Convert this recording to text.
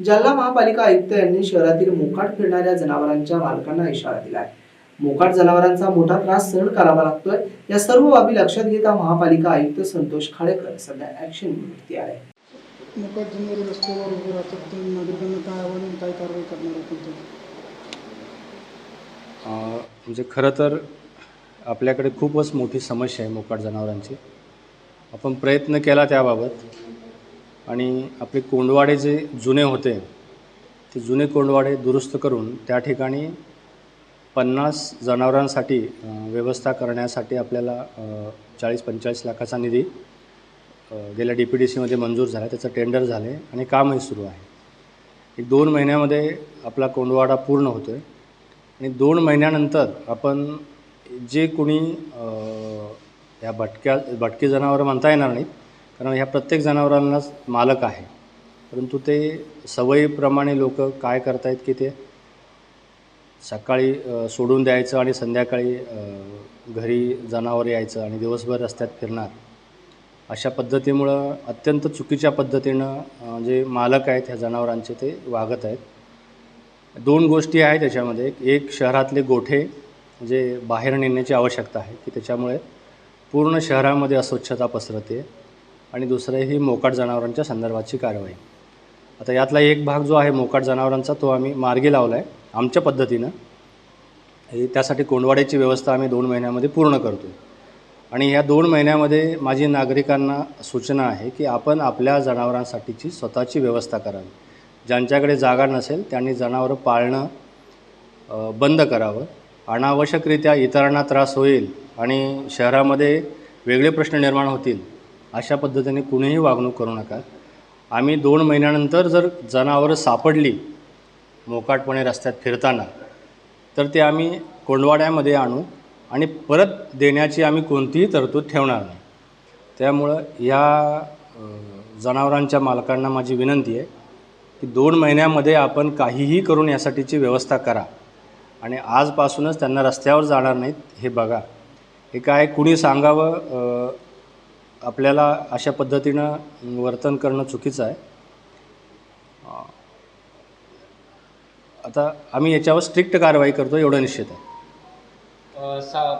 जालना महापालिका आयुक्त यांनी शहरातील मोकाट फिरणाऱ्या जनावरांच्या मालकांना इशारा दिलाय. मोकाट जनावरांचा मोठा त्रास सहन करावा लागतोय. या सर्व बाबी लक्षात घेता महापालिका आयुक्त संतोष खाडेकर सध्या ऍक्शन वरती आहे. मुकाट जनावरे रस्त्यावर उभे राहतात. तर नागरिकांना काय आव्हान काय कारवाई करणार आहे आपण म्हणजे खरं तर आपल्याकडे खूपच मोठी समस्या आहे मोकाट जनावरांची. आपण प्रयत्न केला त्याबाबत. आणि आपले कोंडवाडे जे जुने होते ते जुने कोंडवाडे दुरुस्त करून त्या ठिकाणी पन्नास जनावरांसाठी व्यवस्था करण्यासाठी आपल्याला चाळीस पंचेचाळीस लाखाचा निधी गेल्या डी पी डी सीमध्ये मंजूर झाला. त्याचं टेंडर झाले आणि कामही सुरू आहे. एक दोन महिन्यामध्ये आपला कोंडवाडा पूर्ण होतो आहे आणि दोन महिन्यानंतर आपण जे कोणी या भटक्या भटकी जनावरं म्हणता येणार नाहीत कारण ह्या प्रत्येक जनावरांनाच मालक आहे. परंतु ते सवयीप्रमाणे लोक काय करतायत की ते सकाळी सोडून द्यायचं आणि संध्याकाळी घरी जनावर यायचं आणि दिवसभर रस्त्यात फिरणार. अशा पद्धतीमुळं अत्यंत चुकीच्या पद्धतीनं जे मालक आहेत ह्या जनावरांचे ते वागत आहेत. दोन गोष्टी आहेत त्याच्यामध्ये एक शहरातले गोठे जे बाहेर नेण्याची आवश्यकता आहे की त्याच्यामुळे पूर्ण शहरामध्ये अस्वच्छता पसरते. आणि दुसरं ही मोकाट जनावरांच्या संदर्भाची कारवाई. आता यातला एक भाग जो आहे मोकाट जनावरांचा तो आम्ही मार्गी लावला आहे आमच्या पद्धतीनं. त्यासाठी कोंडवाड्याची व्यवस्था आम्ही दोन महिन्यामध्ये पूर्ण करतो आणि या दोन महिन्यामध्ये माझी नागरिकांना सूचना आहे की आपण आपल्या जनावरांसाठीची स्वतःची व्यवस्था करावी. ज्यांच्याकडे जागा नसेल त्यांनी जनावरं पाळणं बंद करावं. अनावश्यकरित्या इतरांना त्रास होईल आणि शहरामध्ये वेगळे प्रश्न निर्माण होतील अशा पद्धतीने कुणीही वागणूक करू नका. आम्ही दोन महिन्यानंतर जर जनावरं सापडली मोकाटपणे रस्त्यात फिरताना तर ते आम्ही कोंडवाड्यामध्ये आणू आणि परत देण्याची आम्ही कोणतीही तरतूद ठेवणार नाही. त्यामुळं या जनावरांच्या मालकांना माझी विनंती आहे की दोन महिन्यामध्ये आपण काहीही करून यासाठीची व्यवस्था करा आणि आजपासूनच त्यांना रस्त्यावर जाणार नाहीत हे बघा. हे काय कुणी सांगावं आपल्याला अशा पद्धतीनं वर्तन करणं चुकीचं आहे. आता आम्ही याच्यावर स्ट्रिक्ट कारवाई करतो एवढं निश्चित आहे. सा